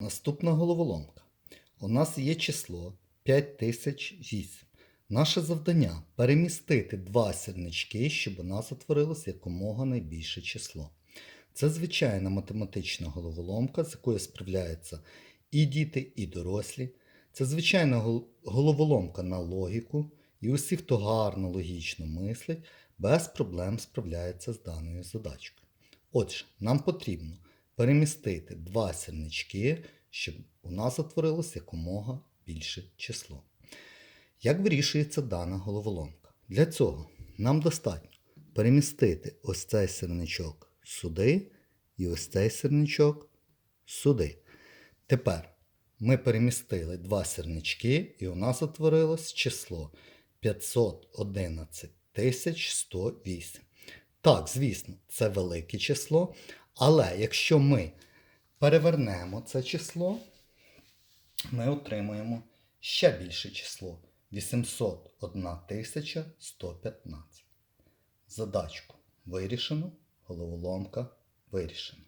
Наступна головоломка. У нас є число 5008. Наше завдання перемістити два сірнички, щоб у нас утворилось якомога найбільше число. Це звичайна математична головоломка, з якою справляються і діти, і дорослі. Це звичайна головоломка на логіку, і усі, хто гарно логічно мислить, без проблем справляється з даною задачкою. Отже, нам потрібно перемістити два сірнички, щоб у нас утворилось якомога більше число. Як вирішується дана головоломка? Для цього нам достатньо перемістити ось цей сірничок сюди і ось цей сірничок сюди. Тепер ми перемістили два сірнички, і у нас утворилось число 511 108. Так, звісно, це велике число, але якщо ми перевернемо це число, ми отримуємо ще більше число 801 115. Задачку вирішено, головоломка вирішена.